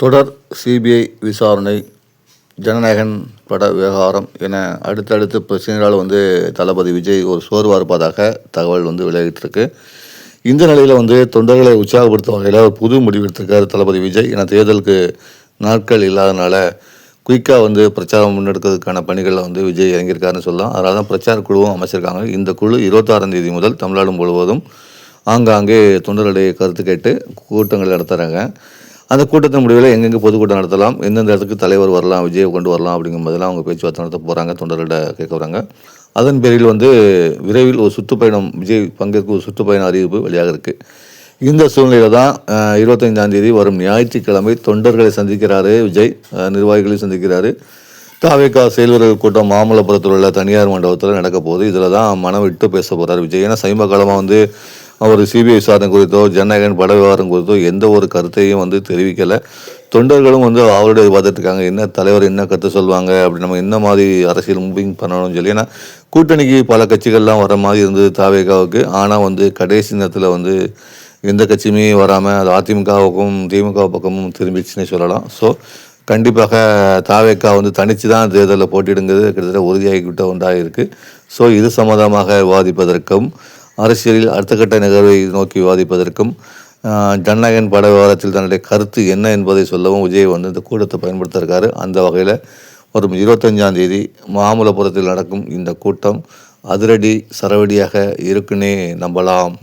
தொடர் சிபிஐ விசாரணை ஜனநாயகன் பட விவகாரம் என அடுத்தடுத்து பிரச்சனைகளால் வந்து தளபதி விஜய் ஒரு சோர்வாக இருப்பதாக தகவல் வந்து வெளியிட்டிருக்கு இந்த நிலையில் வந்து தொண்டர்களை உற்சாகப்படுத்தும் வகையில் ஒரு புது முடிவு எடுத்திருக்காரு தளபதி விஜய். என தேர்தலுக்கு நாட்கள் இல்லாதனால குயிக்காக வந்து பிரச்சாரம் முன்னெடுக்கிறதுக்கான பணிகளில் வந்து விஜய் இறங்கியிருக்காருன்னு சொல்லலாம். அதனால தான் பிரச்சார குழுவும் அமைச்சிருக்காங்க. இந்த குழு இருபத்தாறாம் தேதி முதல் தமிழ்நாடு முழுவதும் ஆங்காங்கே தொண்டர்களுடைய கருத்து கேட்டு கூட்டங்கள் நடத்துகிறாங்க அந்த கூட்டத்தின் முடிவில் எங்கெங்கே பொதுக்கூட்டம் நடத்தலாம் எந்தெந்த இடத்துக்கு தலைவர் வரலாம் விஜயை கொண்டு வரலாம் அப்படிங்கும்போதெல்லாம் அவங்க பேச்சுவார்த்தை நடத்த போகிறாங்க தொண்டர்கிட்ட கேட்க வராங்க. அதன் பேரில் வந்து விரைவில் ஒரு சுற்றுப்பயணம் விஜய் பங்கேற்கும் ஒரு சுற்றுப்பயண அறிவிப்பு வெளியாக இருக்குது இந்த சூழ்நிலையில் தான் அஹ், இருபத்தைந்தாம் தேதி வரும் ஞாயிற்றுக்கிழமை தொண்டர்களை சந்திக்கிறாரு விஜய் நிர்வாகிகளை நிர்வாகிகளையும் சந்திக்கிறாரு. தாவேக்கா செயல்வர்கள் கூட்டம் மாமல்லபுரத்தில் உள்ள தனியார் மண்டபத்தில் நடக்க போகுது. இதில் தான் மனம் விட்டு பேச போகிறார் விஜய். ஏன்னா சமீப காலமாக வந்து அவர் சிபிஐ விசாரணை குறித்தோ ஜனநாயகன் பட விவகாரம் குறித்தோ எந்த ஒரு கருத்தையும் வந்து தெரிவிக்கலை. தொண்டர்களும் வந்து அவருடைய பார்த்துட்ருக்காங்க என்ன தலைவர் என்ன கருத்து சொல்லுவாங்க? அப்படி நம்ம என்ன மாதிரி அரசியல் மூவிங் பண்ணணும்னு சொல்லி. ஏன்னா கூட்டணிக்கு பல கட்சிகள்லாம் வர மாதிரி இருந்தது தாவேகாவுக்கு. ஆனால் வந்து கடைசி நேரத்தில் வந்து எந்த கட்சியுமே வராமல் அது அதிமுகவுக்கும் திமுக பக்கமும் திரும்பிச்சுன்னே சொல்லலாம். ஸோ கண்டிப்பாக தாவேக்கா வந்து தனித்து தான் தேர்தலில் போட்டிடுங்கிறது கிட்டத்தட்ட உறுதியாகிவிட்ட ஒன்றாக இருக்குது ஸோ இது சம்மந்தமாக விவாதிப்பதற்கும் அரசியலில் அடுத்த கட்ட நிகழ்வை நோக்கி விவாதிப்பதற்கும் ஆஹ், ஜனநாயகன் பட விவகாரத்தில் தன்னுடைய கருத்து என்ன என்பதை சொல்லவும் விஜய் வந்து இந்த கூட்டத்தை பயன்படுத்த இருக்காரு அந்த வகையில் வரும் இருபத்தஞ்சாம் தேதி மாமல்லபுரத்தில் நடக்கும் இந்த கூட்டம் அதிரடி சரவடியாக இருக்குன்னே நம்பலாம்.